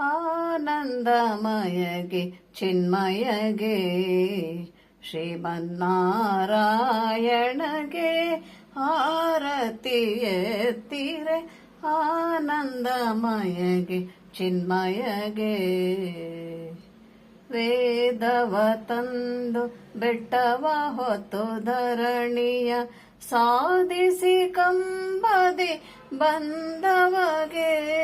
ಆನಂದಮಯಗೆ, ಚಿನ್ಮಯಗೆ, ಶ್ರೀಮನ್ನಾರಾಯಣಗೆ ಆರತಿ ಎತ್ತಿರೆ, ಆನಂದಮಯಗೆ, ಚಿನ್ಮಯಗೆ. ವೇದವ ತಂದು ಬೆಟ್ಟವ ಹೊತ್ತು ಧರಣಿಯ ಸಾಧಿಸಿ ಕಂಬದಿ ಬಂದವಗೆ.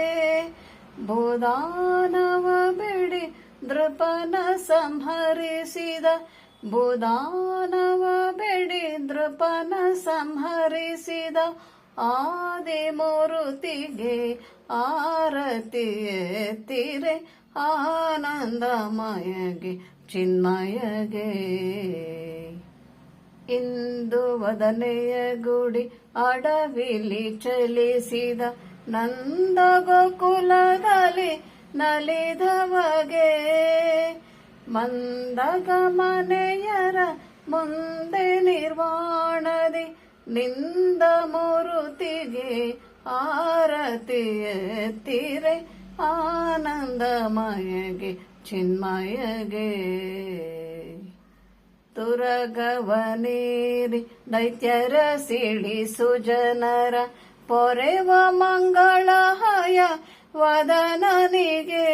ಭೂದಾನವ ಬಿಡಿ ದೃಪನ ಸಂಹರಿಸಿದ. ಭೂದಾನವ ಬಿಡಿ ದೃಪನ ಸಂಹರಿಸಿದ ಆದಿಮೂರುತಿಗೆ ಆರತಿ ತಿರೆ ಆನಂದಮಯಗೆ ಚಿನ್ಮಯಗೆ. ಇಂದು ವದನೆಯ ಗುಡಿ ಅಡವಿಲಿ ಚಲಿಸಿದ. ನಂದ ಗೋಕುಲದಲ್ಲಿ ನಲಿದವಗೆ ಮಂದಗ ಮನೆಯರ ಮುಂದೆ ನಿರ್ವಾಣದಿ ನಿಂದ ಮುರುತಿಗೆ ಆರತಿಯತ್ತಿರೆ ಆನಂದಮಯಗೆ, ಚಿನ್ಮಯಗೆ. ತುರಗವನೇರಿ ದೈತ್ಯರ ಸಿಡಿಸು ಜನರ, ಪೊರೆವ ಮಂಗಳಹಯ ವದನನಿಗೆ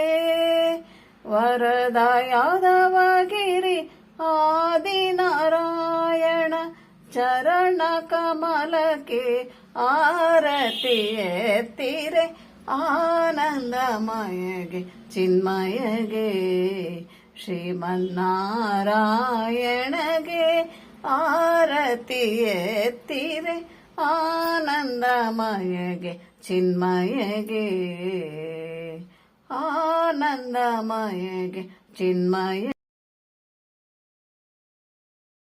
ವರದಯಾದವಗಿರಿ ಆದಿನಾರಾಯಣ ಚರಣ ಕಮಲಕ್ಕೆ ಆರತಿ ಎತ್ತಿರೆ ಆನಂದಮಯಗೆ ಚಿನ್ಮಯಗೆ ಶ್ರೀಮನ್ನಾರಾಯಣಗೆ ಆರತಿ ಎತ್ತಿರೆ ಆನಂದಮಯಗೆ ಚಿನ್ಮಯಗೆ ಆನಂದಮಯಗೆ ಚಿನ್ಮಯ